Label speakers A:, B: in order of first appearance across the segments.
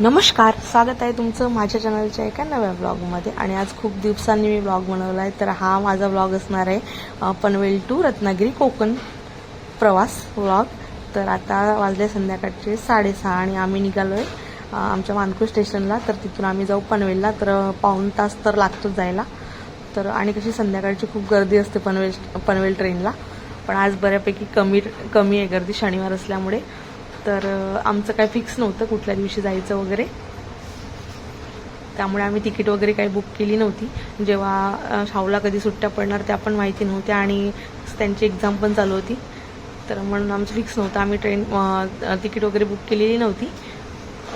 A: नमस्कार स्वागत आहे तुमचं माझ्या चॅनलच्या एका नव्या ब्लॉगमध्ये आणि आज खूप दिवसांनी मी ब्लॉग बनवला आहे. तर हा माझा ब्लॉग असणार आहे पनवेल टू रत्नागिरी कोकण प्रवास ब्लॉग तर आता वाजले संध्याकाळचे साडेसहा आणि आम्ही निघालो आहे आमच्या मानकूर स्टेशनला. तर तिथून आम्ही जाऊ पनवेलला. तर पाऊण तास तर लागतोच जायला. तर आणि कशी संध्याकाळची खूप गर्दी असते पनवेल पनवेल ट्रेनला पण आज बऱ्यापैकी कमी कमी आहे गर्दी. शनिवार असल्यामुळे तर आमचं काय फिक्स नव्हतं कुठल्या दिवशी जायचं वगैरे. त्यामुळे आम्ही तिकीट वगैरे काही बुक केली नव्हती. जेव्हा शाहूला कधी सुट्ट्या पडणार त्या पण माहिती नव्हत्या आणि त्यांची एक्झाम पण चालू होती. तर म्हणून आमचं फिक्स नव्हतं. आम्ही ट्रेन तिकीट वगैरे बुक केलेली नव्हती.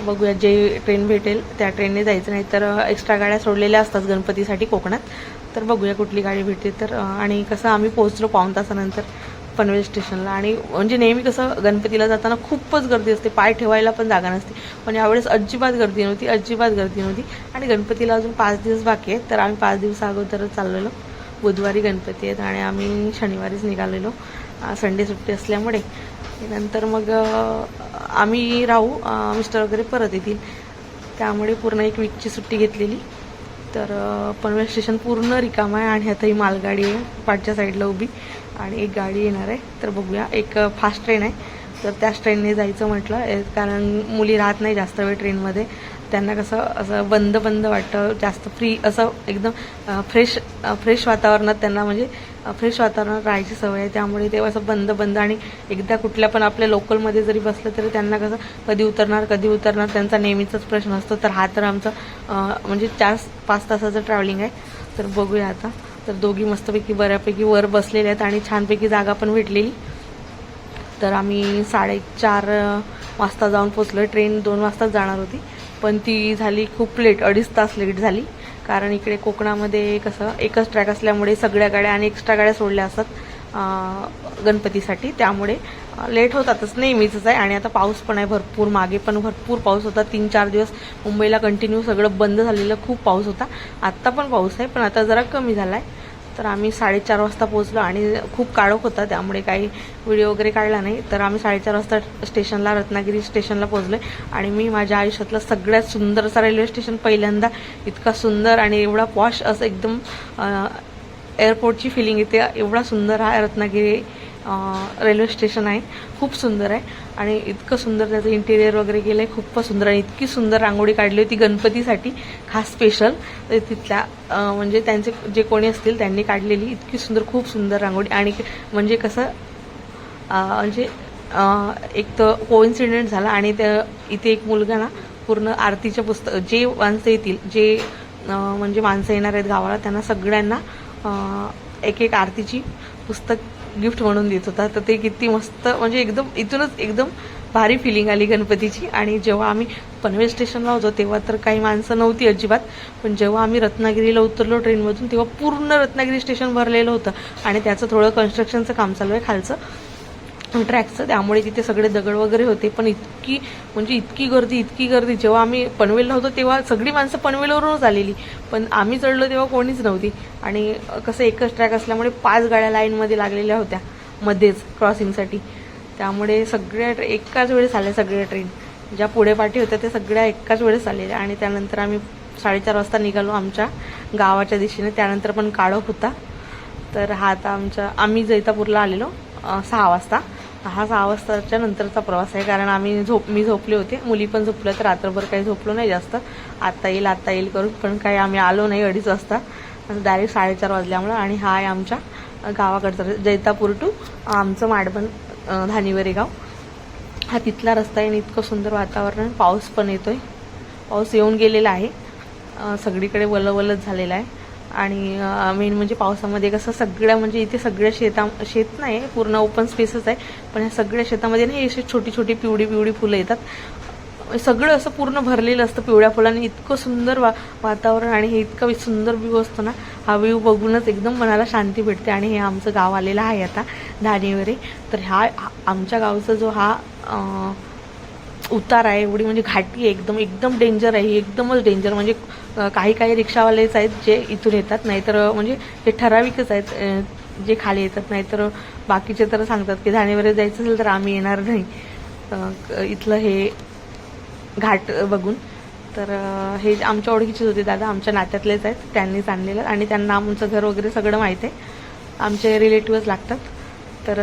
A: बघूया जे ट्रेन भेटेल त्या ट्रेनने जायचं नाही तर एक्स्ट्रा गाड्या सोडलेल्या असतात गणपतीसाठी कोकणात. तर बघूया कुठली गाडी भेटते तर आणि कसं आम्ही पोहोचलो पाऊण तासानंतर. पनवेल स्टेशनला. आणि म्हणजे नेहमी कसं गणपतीला जाताना खूपच गर्दी असते. पाय ठेवायला पण जागा नसते. पण यावेळेस अजिबात गर्दी नव्हती अजिबात गर्दी नव्हती. आणि गणपतीला अजून पाच दिवस बाकी आहेत. तर आम्ही पाच दिवस अगोदरच चाललेलो. बुधवारी गणपती आहेत आणि आम्ही शनिवारीच निघालेलो. संडे सुट्टी असल्यामुळे. नंतर मग आम्ही राहू. मिस्टर वगैरे परत येतील. त्यामुळे पूर्ण एक वीकची सुट्टी घेतलेली. तर पनवेल स्टेशन पूर्ण रिकाम आहे आणि आता ही मालगाडी आहे. पाठच्या साईडला उभी. आणि एक गाडी येणार आहे. तर बघूया. एक फास्ट ट्रेन आहे. तर त्याच ट्रेनने जायचं म्हटलं. कारण मुली राहत नाही जास्त वेळ ट्रेनमध्ये त्यांना कसं असं बंद बंद वाटतं. जास्त फ्री असं एकदम फ्रेश फ्रेश वातावरणात त्यांना म्हणजे फ्रेश वातावरणात राहायची सवय आहे. त्यामुळे ते असं बंद बंद आणि एकदा कुठल्या पण आपल्या लोकलमध्ये जरी बसलं तरी त्यांना कसं कधी उतरणार कधी उतरणार त्यांचा नेहमीचाच प्रश्न असतो. तर हा तर आमचा म्हणजे चार पाच तासाचं ट्रॅव्हलिंग आहे. तर बघूया आता. तर दोघी मस्तपैकी बऱ्यापैकी वर बसलेल्या आहेत आणि छानपैकी जागा पण भेटलेली. तर आम्ही साडेचार वाजता जाऊन पोचलो ट्रेन दोन वाजताच जाणार होती. पण ती झाली खूप लेट अडीच तास लेट झाली. कारण इकडे कोकणामध्ये कसं एकच ट्रॅक असल्यामुळे सगळ्या गाड्या आणि एक्स्ट्रा गाड्या सोडल्या असतात गणपतीसाठी. त्यामुळे लेट होतातच. नेहमीच आहे. आणि आता पाऊस पण आहे भरपूर. मागे पण भरपूर पाऊस होता. तीन चार दिवस मुंबईला कंटिन्यू सगळं बंद झालेलं. खूप पाऊस होता. आत्ता पण पाऊस आहे पण आता जरा कमी झाला आहे तर आम्ही साडेचार वाजता पोहोचलो आणि खूप काळोख होता. त्यामुळे काही व्हिडिओ वगैरे काढला नाही. तर आम्ही साडेचार वाजता स्टेशनला रत्नागिरी स्टेशनला पोहोचलो आणि मी माझ्या आयुष्यातलं सगळ्यात सुंदर असं रेल्वे स्टेशन पहिल्यांदा. इतका सुंदर आणि एवढा पॉश असं एकदम एअरपोर्टची फिलिंग येते. एवढा सुंदर हा रत्नागिरी रेल्वे स्टेशन आहे. खूप सुंदर आहे. आणि इतकं सुंदर त्याचं इंटेरियर वगैरे केलं आहे खूपच सुंदर आणि इतकी सुंदर रांगोळी काढली होती गणपतीसाठी. खास स्पेशल तिथल्या म्हणजे त्यांचे जे कोणी असतील त्यांनी काढलेली इतकी सुंदर खूप सुंदर रांगोळी. आणि म्हणजे कसं म्हणजे एक तर कोइन्सिडेंट झाला आणि त्या इथे एक मुलगा ना पूर्ण आरतीच्या पुस्तक जे माणसं येतील जे म्हणजे माणसं येणार आहेत गावाला त्यांना सगळ्यांना एक एक आरतीची पुस्तक गिफ्ट म्हणून देत होता. तर ते किती मस्त म्हणजे एकदम इथूनच एकदम भारी फिलिंग आली गणपतीची. आणि जेव्हा आम्ही पनवेल स्टेशनला होतो तेव्हा तर काही माणसं नव्हती अजिबात. पण जेव्हा आम्ही रत्नागिरीला उतरलो ट्रेनमधून तेव्हा पूर्ण रत्नागिरी स्टेशन भरलेलं होतं. आणि त्याचं थोडं कन्स्ट्रक्शनचं काम चालू आहे खालचं. ट्रॅकचं त्यामुळे तिथे सगळे दगड वगैरे होते. पण इतकी म्हणजे इतकी गर्दी इतकी गर्दी. जेव्हा आम्ही पनवेलला होतो तेव्हा सगळी माणसं पनवेलवरूनच आलेली. पण आम्ही चढलो तेव्हा कोणीच नव्हती. आणि कसं एकच ट्रॅक असल्यामुळे पाच गाड्या लाईनमध्ये लागलेल्या होत्या मध्येच क्रॉसिंगसाठी त्यामुळे सगळ्या ट्रे- एकाच वेळेस आल्या सगळ्या ट्रेन ज्या पुढे पाठी होत्या त्या सगळ्या एकाच वेळेस आलेल्या. आणि त्यानंतर आम्ही साडेचार वाजता निघालो आमच्या गावाच्या दिशेने. त्यानंतर पण काळोख होता. तर हा आता आमच्या आम्ही जैतापूरला आलेलो सहा वाजता. हा सहा वाजताच्या नंतरचा प्रवास आहे कारण आम्ही झोप मी झोपले होते. मुली पण झोपल्या तर रात्रभर काही झोपलो नाही जास्त. आत्ता येईल आत्ता येईल करून पण काही आम्ही आलो नाही अडीच वाजता. डायरेक्ट साडेचार वाजल्यामुळं आणि हा आहे आमच्या गावाकडचा जैतापूर टू आमचं माडबन धानिवरे गाव हा तिथला रस्ता आहे आणि इतकं सुंदर वातावरण. पाऊस पण येतोय. पाऊस येऊन गेलेला आहे. सगळीकडे वलवलच झालेला आहे. आणि मेन म्हणजे पावसामध्ये कसं सगळ्या म्हणजे इथे सगळ्या शेता शेत नाही आहे पूर्ण ओपन स्पेसच आहे. पण ह्या सगळ्या शेतामध्ये ना अशी छोटी छोटी पिवळी पिवळी फुलं येतात. सगळं असं पूर्ण भरलेलं असतं पिवळ्या फुलांनी. इतकं सुंदर वा वातावरण आणि हे इतकं सुंदर व्ह्यू असतो ना हा व्ह्यू बघूनच एकदम मनाला शांती भेटते. आणि हे आमचं गाव आलेलं आहे आता धानेवरे. तर ह्या हा- आमच्या गावचा जो हा उतार आहे एवढी म्हणजे घाटी आहे एकदम एकदम डेंजर आहे एकदमच डेंजर म्हणजे काही काही रिक्षावालेच आहेत जे इथून येतात नाहीतर म्हणजे ते ठराविकच आहेत जे खाली येतात नाहीतर बाकीचे तर सांगतात की धानेवरे जायचं असेल तर आम्ही येणार नाही. इथलं हे घाट बघून. तर हे आमच्या ओळखीचेच होते दादा आमच्या नात्यातलेच आहेत त्यांनीच आणलेलं आणि त्यांना आमचं घर वगैरे सगळं माहीत आहे. आमचे रिलेटिव्हच लागतात. तर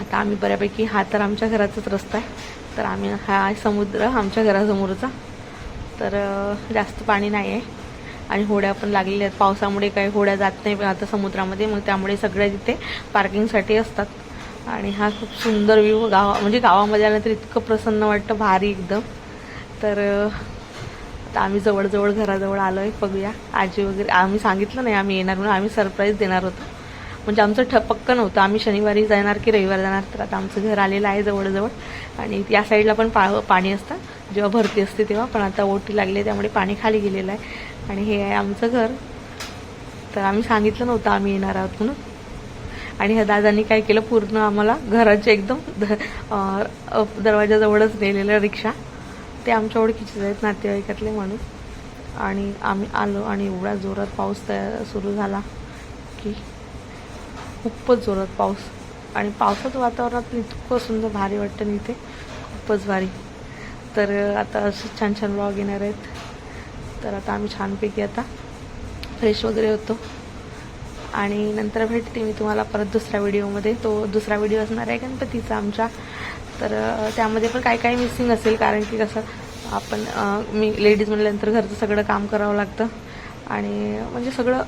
A: आता आम्ही बऱ्यापैकी हा तर आमच्या घराचाच रस्ता आहे. तर आम्ही हा आहे समुद्र आमच्या घरासमोरचा. तर जास्त पाणी नाही आहे आणि होड्या पण लागलेल्या आहेत. पावसामुळे काही होड्या जात नाही आता समुद्रामध्ये मग त्यामुळे सगळ्या तिथे पार्किंगसाठी असतात. आणि हा खूप सुंदर व्ह्यू गावा म्हणजे गावामध्ये आल्यानंतर इतकं प्रसन्न वाटतं भारी एकदम. तर आता आम्ही जवळजवळ घराजवळ आलो आहे बघूया. आजी वगैरे आम्ही सांगितलं नाही आम्ही येणार म्हणून आम्ही सरप्राईज देणार होतो. म्हणजे आमचं ठ पक्क नव्हतं. आम्ही शनिवारी जाणार की रविवारी जाणार तर आता आमचं घर आलेलं आहे जवळजवळ. आणि या साईडला पण पा पाणी असतं. जेव्हा भरती असते तेव्हा पण आता ओटी लागली आहे त्यामुळे पाणी खाली गेलेलं आहे. आणि हे आहे आमचं घर. तर आम्ही सांगितलं नव्हतं आम्ही येणार आहोत म्हणून. आणि ह्या दादांनी काय केलं पूर्ण आम्हाला घराचे एकदम दरवाजाजवळच नेलेलं रिक्षा. ते आमच्या ओळखीचेच आहेत नातेवाईकातले माणूस. आणि आम्ही आलो आणि एवढा जोरात पाऊस तयार सुरू झाला की खूपच जोरात पाऊस. आणि पावसाचं वातावरणात इतकं सुंदर भारी वाटतं ना इथे. खूपच भारी. तर आता असे छान छान ब्लॉग येणार आहेत. तर आता आम्ही छानपैकी आता फ्रेश वगैरे होतो. आणि नंतर भेटते मी तुम्हाला परत दुसऱ्या व्हिडिओमध्ये तो दुसरा व्हिडिओ असणार आहे गणपतीचा आमच्या तर त्यामध्ये पण काय काय मिसिंग असेल? कारण की कसं आपण मी लेडीज म्हटल्यानंतर घरचं सगळं काम करावं लागतं. आणि म्हणजे सगळं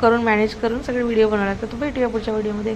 A: करून मॅनेज करून सगळे व्हिडिओ बनवला तर तर भेटूया पुढच्या व्हिडिओमध्ये